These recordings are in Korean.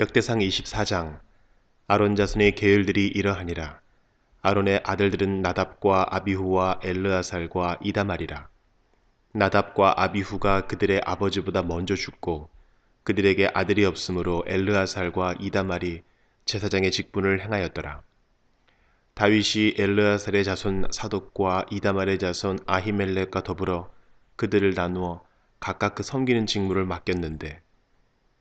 역대상 24장 아론 자손의 계율들이 이러하니라. 아론의 아들들은 나답과 아비후와 엘르아살과 이다말이라. 나답과 아비후가 그들의 아버지보다 먼저 죽고 그들에게 아들이 없으므로 엘르아살과 이다말이 제사장의 직분을 행하였더라. 다윗이 엘르아살의 자손 사독과 이다말의 자손 아히멜렉과 더불어 그들을 나누어 각각 그 섬기는 직무를 맡겼는데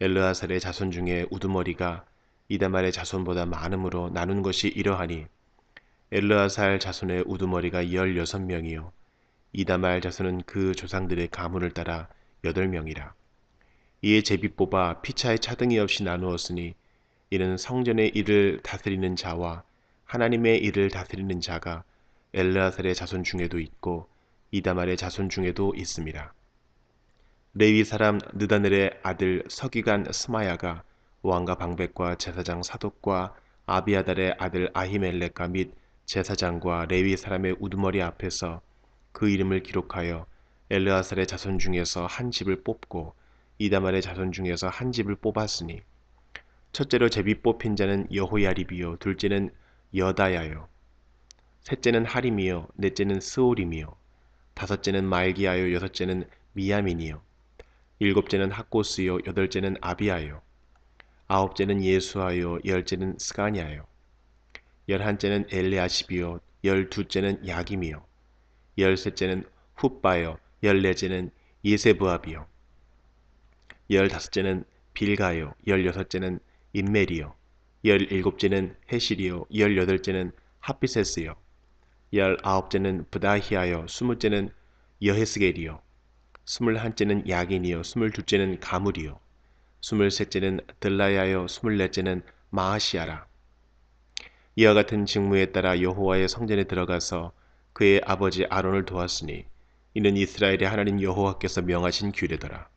엘르아살의 자손 중에 우두머리가 이다말의 자손보다 많음으로 나눈 것이 이러하니 엘르아살 자손의 우두머리가 열여섯 명이요 이다말 자손은 그 조상들의 가문을 따라 여덟 명이라 이에 제비 뽑아 피차에 차등이 없이 나누었으니 이는 성전의 일을 다스리는 자와 하나님의 일을 다스리는 자가 엘르아살의 자손 중에도 있고 이다말의 자손 중에도 있습니다. 레위 사람 느다넬의 아들 서기관 스마야가 왕과 방백과 제사장 사독과 아비아달의 아들 아히멜렉과 및 제사장과 레위 사람의 우두머리 앞에서 그 이름을 기록하여 엘르아살의 자손 중에서 한 집을 뽑고 이다말의 자손 중에서 한 집을 뽑았으니 첫째로 제비 뽑힌 자는 여호야립이요 둘째는 여다야요 셋째는 하림이요 넷째는 스오림이요 다섯째는 말기야요 여섯째는 미야민이요 일곱째는 학고스요 여덟째는 아비아요. 아홉째는 예수하요 열째는 스가냐요. 열한째는 엘레아십이요 열두째는 야김이요. 열셋째는 훗바요 열넷째는 예세부압이요. 열다섯째는 빌가요 열여섯째는 인멜이요. 열일곱째는 헤실이요 열여덟째는 하피세스요. 열아홉째는 부다히아요 스무째는 여헤스겔이요 스물한째는 야긴이요 스물둘째는 가물이요 스물셋째는 들라야요 스물넷째는 마하시아라. 이와 같은 직무에 따라 여호와의 성전에 들어가서 그의 아버지 아론을 도왔으니 이는 이스라엘의 하나님 여호와께서 명하신 규례더라.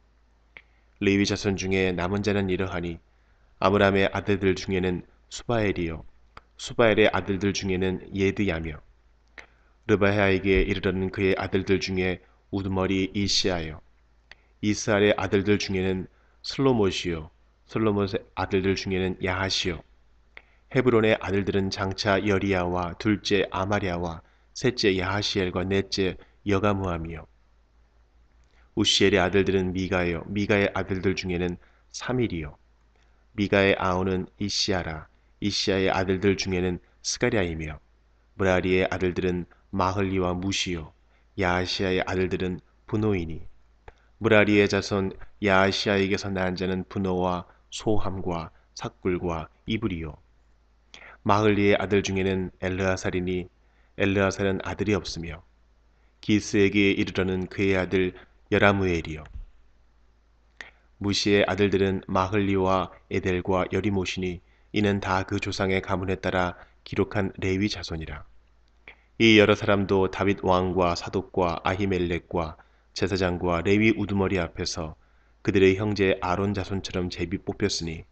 레위 자손 중에 남은 자는 이러하니 아므람의 아들들 중에는 수바엘이요 수바엘의 아들들 중에는 예드야며 르바야에게 이르러는 그의 아들들 중에 우두머리 이시아요. 이스라엘의 아들들 중에는 슬로못이요. 슬로못의 아들들 중에는 야하시요. 헤브론의 아들들은 장차 여리야와 둘째 아마리아와 셋째 야하시엘과 넷째 여가무함이요. 우시엘의 아들들은 미가요. 미가의 아들들 중에는 사밀이요. 미가의 아우는 이시아라. 이시아의 아들들 중에는 스가랴이며 무라리의 아들들은 마흘리와 무시요. 야시아의 아들들은 분노이니 무라리의 자손 야시아에게서 난 자는 분노와 소함과 삭굴과 이불이요. 마흘리의 아들 중에는 엘르아살이니 엘르아살은 아들이 없으며 기스에게 이르러는 그의 아들 여라무엘이요. 무시의 아들들은 마흘리와 에델과 여리모시니 이는 다 그 조상의 가문에 따라 기록한 레위 자손이라 이 여러 사람도 다윗 왕과 사독과 아히멜렉과 제사장과 레위 우두머리 앞에서 그들의 형제 아론 자손처럼 제비 뽑혔으니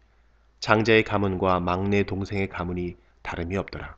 장자의 가문과 막내 동생의 가문이 다름이 없더라.